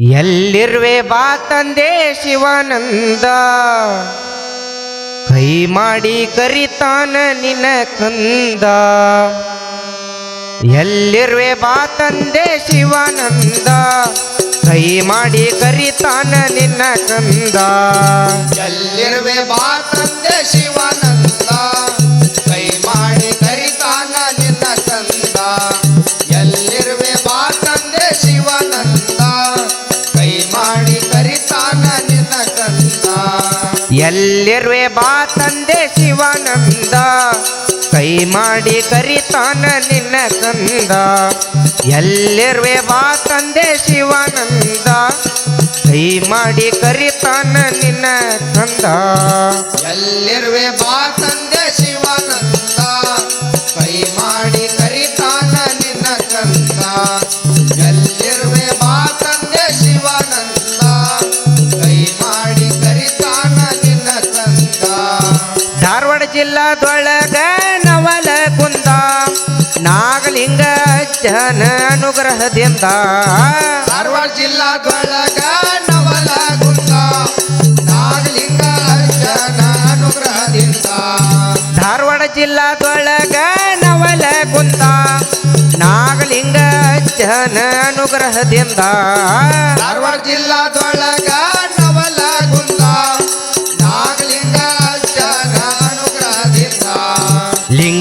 ಎಲ್ಲಿರುವೆ ಬಾ ತಂದೆ ಶಿವಾನಂದ? ಕೈ ಮಾಡಿ ಕರಿತಾನ ನಿನ್ನ ಕಂದ. ಎಲ್ಲಿರುವೆ ಬಾ ತಂದೆ ಶಿವಾನಂದ? ಕೈ ಮಾಡಿ ಕರಿತಾನ ನಿನ್ನ ಕಂದ. ಎಲ್ಲಿರುವೆ ಬಾ ತಂದೆ ಶಿವಾನಂದ? ಕೈ ಮಾಡಿ ಕರಿತಾನ ನಿನ್ನ ಕಂದ. ಎಲ್ಲಿರುವೆ ಬಾ ತಂದೆ ಶಿವಾನಂದ? ಎಲ್ಲಿರುವೆ ಬಾ ತಂದೆ ಶಿವಾನಂದ? ಕೈ ಮಾಡಿ ಕರಿತಾನ ನಿನ್ನ ಕಂದ. ಎಲ್ಲಿರುವೆ ಬಾ ತಂದೆ ಶಿವಾನಂದ? ಕೈ ಮಾಡಿ ಕರಿತಾನ ನಿನ್ನ ಕಂದ. ಎಲ್ಲಿರುವೆ ಬಾ ಧಾರವಾಡ ನವಲ ಕುಂದ ನಾಗಲಿಂಗ ಜನ ಅನುಗ್ರಹದಿಂದ. ಧಾರವಾಡ ಜಿಲ್ಲಾದೊಳಗ ನವಲ ಕುಂದ ನಾಗಲಿಂಗ ಜನ ಅನುಗ್ರಹದಿಂದ. ಧಾರವಾಡ ಜಿಲ್ಲಾದೊಳಗ ನವಲ ಕುಂದ ನಾಗಲಿಂಗ ಜನ ಅನುಗ್ರಹದಿಂದ. ಧಾರವಾಡ ಜಿಲ್ಲಾದೊಳಗ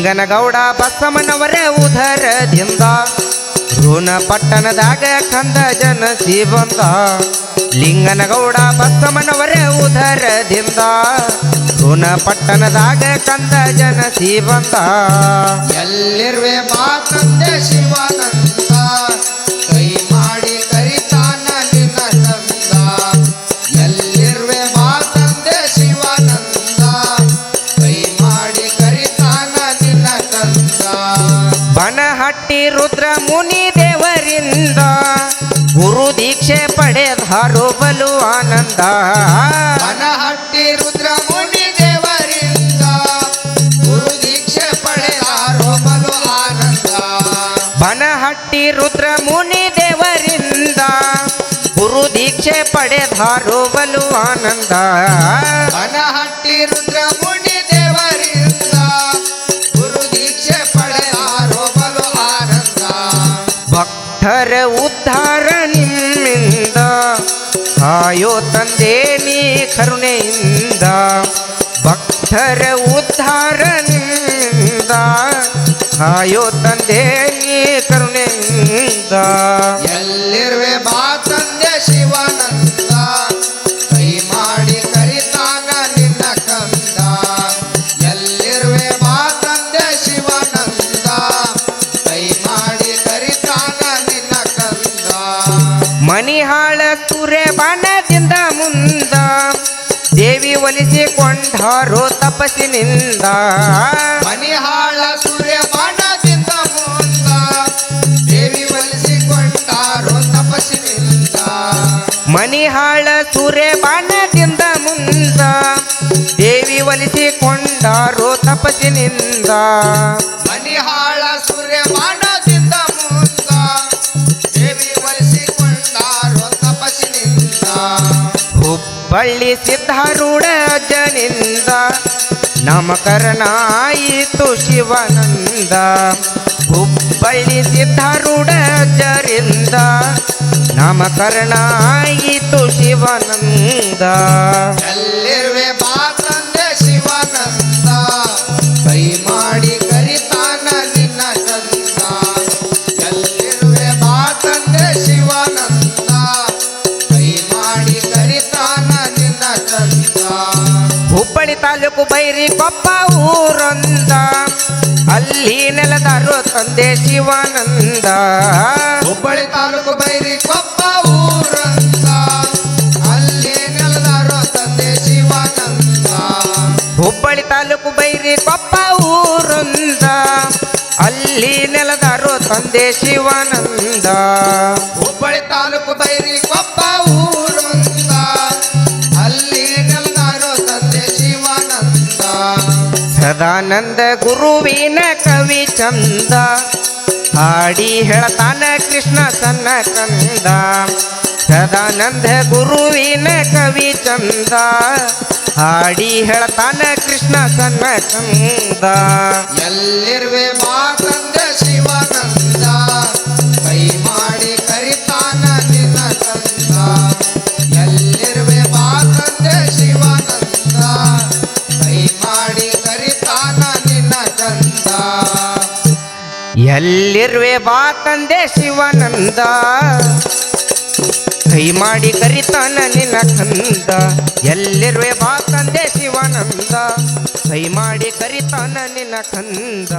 ಲಿಂಗನಗೌಡ ಬಸಮ್ಮನವರ ಉದರದಿಂದ ಋಣ ಪಟ್ಟಣದಾಗ ಕಂದ ಜನಸಿ ಬಂದ. ಲಿಂಗನಗೌಡ ಬಸಮ್ಮನವರ ಉದರದಿಂದ ಋಣ ಪಟ್ಟಣದಾಗ ಕಂದ ಜನಸಿ ಬಂದ. ಎಲ್ಲಿರುವೆ ಮಾತಂದೆ ಶಿವಾನಂದ ಬನಹಟ್ಟಿ ರುದ್ರ ಮುನಿ ದೇವರಿಂದ ಗುರು ದೀಕ್ಷೆ ಪಡೆದಾರು ಬಲು ಆನಂದ ಮನಹಟ್ಟಿ ರುದ್ರ ಮುನಿ ದೇವರಿಂದ ಗುರು ದೀಕ್ಷೆ ಪಡೆದಾರೋ ಬಲು ಆನಂದ ಬನಹಟ್ಟಿ ರುದ್ರ ಮುನಿ ದೇವರಿಂದ ಗುರು ದೀಕ್ಷೆ ಪಡೆದಾರು ಬಲು ಆನಂದ ಮನಹಟ್ಟಿ ರುದ್ರ ಮುನಿ ಭಕ್ತರ ಉದ್ಧಾರ ನಿಮ್ಮಿಂದ. ಆಯೋ ತಂದೆ, ನೀ ಕರುಣೆಯಿಂದ. ಭಕ್ತರ ಉದ್ಧಾರ ನಿಮ್ಮಿಂದ. ಆಯೋ ತಂದೆ, ನೀ ಕರುಣೆಯಿಂದ. ಎಲ್ಲಿರುವೆ ಬಾ ಬಾಣದಿಂದ ಮುಂದ ದೇವಿ ಒಲಿಸಿಕೊಂಡರು ತಪಸ್ಸಿನಿಂದ ಮನಿಹಾಳ ಸೂರ್ಯ ಬಾಣದಿಂದ ಮುಂದ ದೇವಿ ಒಲಿಸಿಕೊಂಡರು ತಪಸ್ಸಿನಿಂದ ಮನಿಹಾಳ ಸೂರ್ಯ ಬಾಣದಿಂದ ಮುಂದ ದೇವಿ ಒಲಿಸಿಕೊಂಡರು ತಪಸ್ಸಿನಿಂದ ಹುಬ್ಬಳ್ಳಿ ಸಿದ್ಧಾರೂಢ ಜನಿಂದ ನಾಮಕರಣ ಶಿವನಂದ. ಹುಬ್ಬಳ್ಳಿ ಸಿದ್ಧಾರೂಢ ಜರಿಂದ ನಾಮಕರಣ ಶಿವನಂದ ಶಿವಾನಂದ. ತಾಲೂಕು ಬೈರಿ ಕೊಪ್ಪ ಊರೊಂದ. ಅಲ್ಲಿ ನೆಲದಾರು ತಂದೆ ಶಿವಾನಂದ. ಹುಬ್ಬಳ್ಳಿ ತಾಲೂಕು ಬೈರಿ ಕೊಪ್ಪ ಊರೊಂದ. ಅಲ್ಲಿ ನೆಲದಾರೋ ತಂದೆ ಶಿವಾನಂದ. ಹುಬ್ಬಳ್ಳಿ ತಾಲೂಕು ಬೈರಿ ಕೊಪ್ಪ ಊರೊಂದ. ಅಲ್ಲಿ ನೆಲದಾರು ತಂದೆ ಶಿವಾನಂದ. ಸದಾನಂದ ಗುರುವಿನ ಕವಿ ಚಂದ. ಹಾಡಿ ಹೇಳ್ತಾನ ಕೃಷ್ಣ ತನ್ನ ಕಂದ ಸದಾನಂದ ಗುರುವಿನ ಕವಿ ಚಂದ. ಹಾಡಿ ಹೇಳ್ತಾನ ಕೃಷ್ಣ ತನ್ನ ಕಂದ ಎಲ್ಲಿರುವೆ ಎಲ್ಲಿರುವೆ ಬಾ ತಂದೆ ಶಿವಾನಂದ? ಕೈ ಮಾಡಿ ಕರಿತಾನ ನಿನ್ನ ಕಂದ. ಎಲ್ಲಿರುವೆ ಬಾ ತಂದೆ ಶಿವಾನಂದ? ಕೈ ಮಾಡಿ ಕರಿತಾನ ನಿನ್ನ ಕಂದ.